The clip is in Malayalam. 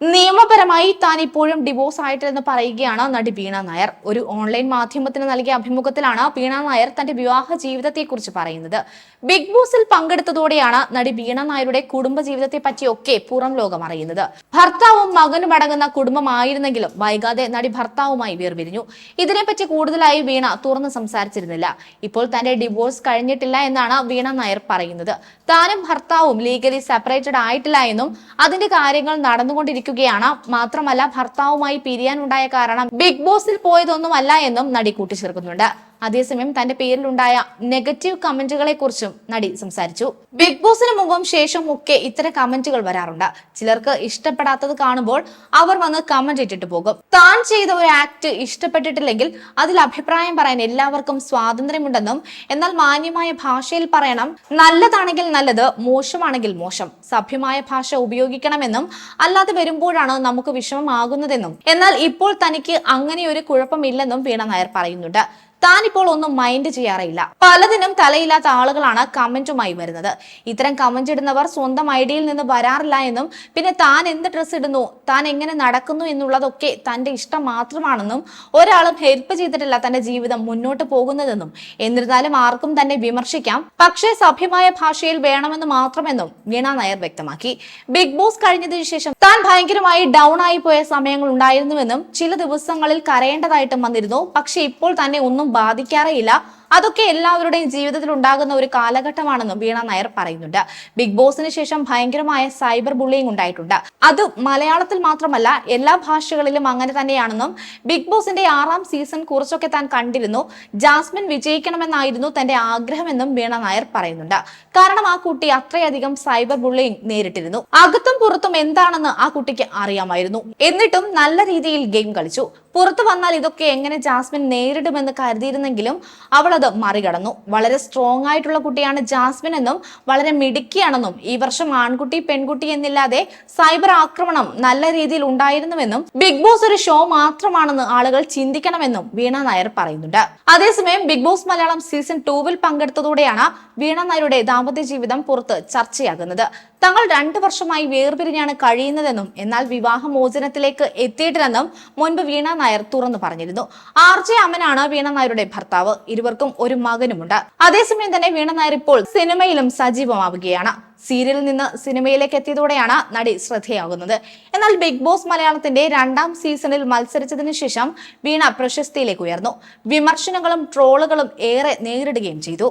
നിയമപരമായി താൻ ഇപ്പോഴും ഡിവോഴ്സ് ആയിട്ടില്ലെന്ന് പറയുകയാണ് നടി വീണ നായർ. ഒരു ഓൺലൈൻ മാധ്യമത്തിന് നൽകിയ അഭിമുഖത്തിലാണ് വീണ നായർ തന്റെ വിവാഹ ജീവിതത്തെക്കുറിച്ച് പറയുന്നത്. ബിഗ് ബോസിൽ പങ്കെടുത്തതോടെയാണ് നടി വീണ നായരുടെ കുടുംബ ജീവിതത്തെ പറ്റിയൊക്കെ പുറം ലോകം അറിയുന്നത്. ഭർത്താവും മകനും അടങ്ങുന്ന കുടുംബമായിരുന്നെങ്കിലും വൈകാതെ നടി ഭർത്താവുമായി വേർപിരിഞ്ഞു. ഇതിനെപ്പറ്റി കൂടുതലായി വീണ തുറന്ന് സംസാരിച്ചിരുന്നില്ല. ഇപ്പോൾ തന്റെ ഡിവോഴ്സ് കഴിഞ്ഞിട്ടില്ല എന്നാണ് വീണ നായർ പറയുന്നത്. താനും ഭർത്താവും ലീഗലി സെപ്പറേറ്റഡ് ആയിട്ടില്ല എന്നും അതിന്റെ കാര്യങ്ങൾ നടന്നുകൊണ്ടിരിക്കുകയാണ് മാത്രമല്ല ഭർത്താവുമായി പിരിയാനുണ്ടായ കാരണം ബിഗ് ബോസിൽ പോയതൊന്നുമല്ല എന്നും നടി കൂട്ടിച്ചേർക്കുന്നുണ്ട്. അതേസമയം തന്റെ പേരിലുണ്ടായ നെഗറ്റീവ് കമന്റുകളെ കുറിച്ചും നടി സംസാരിച്ചു. ബിഗ് ബോസിന് മുമ്പും ശേഷവും ഒക്കെ ഇത്തരം കമന്റുകൾ വരാറുണ്ട്. ചിലർക്ക് ഇഷ്ടപ്പെടാത്തത് കാണുമ്പോൾ അവർ വന്ന് കമന്റ് ഇട്ടിട്ട് പോകും. താൻ ചെയ്ത ഒരു ആക്ട് ഇഷ്ടപ്പെട്ടിട്ടില്ലെങ്കിൽ അതിൽ അഭിപ്രായം പറയാൻ എല്ലാവർക്കും സ്വാതന്ത്ര്യമുണ്ടെന്നും എന്നാൽ മാന്യമായ ഭാഷയിൽ പറയണം. നല്ലതാണെങ്കിൽ നല്ലത് മോശമാണെങ്കിൽ മോശം. സഭ്യമായ ഭാഷ ഉപയോഗിക്കണമെന്നും അല്ലാതെ വരുമ്പോഴാണ് നമുക്ക് വിഷമമാകുന്നതെന്നും. എന്നാൽ ഇപ്പോൾ തനിക്ക് അങ്ങനെ ഒരു കുഴപ്പമില്ലെന്നും വീണ നായർ പറയുന്നുണ്ട്. താൻ ഇപ്പോൾ ഒന്നും മൈൻഡ് ചെയ്യാറില്ല പലതിനും തലയില്ലാത്ത ആളുകളാണ് കമന്റുമായി വരുന്നത്. ഇത്തരം കമന്റ് ഇടുന്നവർ സ്വന്തം ഐഡിയയിൽ നിന്ന് വരാറില്ല എന്നും പിന്നെ താൻ എന്ത് ഡ്രസ് ഇടുന്നു താൻ എങ്ങനെ നടക്കുന്നു എന്നുള്ളതൊക്കെ തന്റെ ഇഷ്ടം മാത്രമാണെന്നും ഒരാളും ഹെൽപ്പ് ചെയ്തിട്ടില്ല തന്റെ ജീവിതം മുന്നോട്ട് പോകുന്നതെന്നും. എന്നിരുന്നാലും ആർക്കും തന്നെ വിമർശിക്കാം. പക്ഷേ സഭ്യമായ ഭാഷയിൽ വേണമെന്ന് മാത്രമെന്നും വീണ നായർ വ്യക്തമാക്കി. ബിഗ് ബോസ് കഴിഞ്ഞതിനു ശേഷം താൻ ഭയങ്കരമായി ഡൗൺ ആയി പോയ സമയങ്ങൾ ഉണ്ടായിരുന്നുവെന്നും ചില ദിവസങ്ങളിൽ കരയേണ്ടതായിട്ടും വന്നിരുന്നു. പക്ഷെ ഇപ്പോൾ തന്നെ ഒന്നും ബാധിക്കാറേയില്ല. അതൊക്കെ എല്ലാവരുടെയും ജീവിതത്തിൽ ഉണ്ടാകുന്ന ഒരു കാലഘട്ടമാണെന്നും വീണ നായർ പറയുന്നുണ്ട്. ബിഗ് ബോസിന് ശേഷം ഭയങ്കരമായ സൈബർ ബുള്ളിങ് ഉണ്ടായിട്ടുണ്ട്. അത് മലയാളത്തിൽ മാത്രമല്ല എല്ലാ ഭാഷകളിലും അങ്ങനെ തന്നെയാണെന്നും ബിഗ് ബോസിന്റെ ആറാം സീസൺ കുറച്ചൊക്കെ താൻ കണ്ടിരുന്നു. ജാസ്മിൻ വിജയിക്കണമെന്നായിരുന്നു തന്റെ ആഗ്രഹമെന്നും വീണ നായർ പറയുന്നുണ്ട്. കാരണം ആ കുട്ടി അത്രയധികം സൈബർ ബുള്ളിങ് നേരിട്ടിരുന്നു. അകത്തും പുറത്തും എന്താണെന്ന് ആ കുട്ടിക്ക് അറിയാമായിരുന്നു. എന്നിട്ടും നല്ല രീതിയിൽ ഗെയിം കളിച്ചു. പുറത്തു വന്നാൽ ഇതൊക്കെ എങ്ങനെ ജാസ്മിൻ നേരിടുമെന്ന് കരുതിയിരുന്നെങ്കിലും അവൾ അത് മറികടന്നു. വളരെ സ്ട്രോങ് ആയിട്ടുള്ള കുട്ടിയാണ് ജാസ്മിൻ എന്നും വളരെ മിടുക്കിയാണെന്നും ഈ വർഷം ആൺകുട്ടി പെൺകുട്ടി എന്നില്ലാതെ സൈബർ ആക്രമണം നല്ല രീതിയിൽ ഉണ്ടായിരുന്നുവെന്നും ബിഗ് ബോസ് ഒരു ഷോ മാത്രമാണെന്ന് ആളുകൾ ചിന്തിക്കണമെന്നും വീണ നായർ പറയുന്നുണ്ട്. അതേസമയം ബിഗ് ബോസ് മലയാളം സീസൺ ടൂവിൽ പങ്കെടുത്തതോടെയാണ് വീണ നായരുടെ ദാമ്പത്യ ജീവിതം പുറത്ത് ചർച്ചയാകുന്നത്. തങ്ങൾ രണ്ടു വർഷമായി വേർപിരിഞ്ഞാണ് കഴിയുന്നതെന്നും എന്നാൽ വിവാഹമോചനത്തിലേക്ക് എത്തിയിട്ടില്ലെന്നും മുൻപ് വീണ നായർ തുറന്നു പറഞ്ഞിരുന്നു. ആർ ജെ അമ്മനാണ് വീണ നായരുടെ ഭർത്താവ്. ഇരുവർക്കും ഒരു മകനുമുണ്ട്. അതേസമയം തന്നെ വീണ നായർ ഇപ്പോൾ സിനിമയിലും സജീവമാവുകയാണ്. സീരിയലിൽ നിന്ന് സിനിമയിലേക്ക് എത്തിയതോടെയാണ് നടി ശ്രദ്ധയാകുന്നത്. എന്നാൽ ബിഗ് ബോസ് മലയാളത്തിന്റെ രണ്ടാം സീസണിൽ മത്സരിച്ചതിനു ശേഷം വീണ പ്രശസ്തിയിലേക്ക് ഉയർന്നു. വിമർശനങ്ങളും ട്രോളുകളും ഏറെ നേരിടുകയും ചെയ്തു.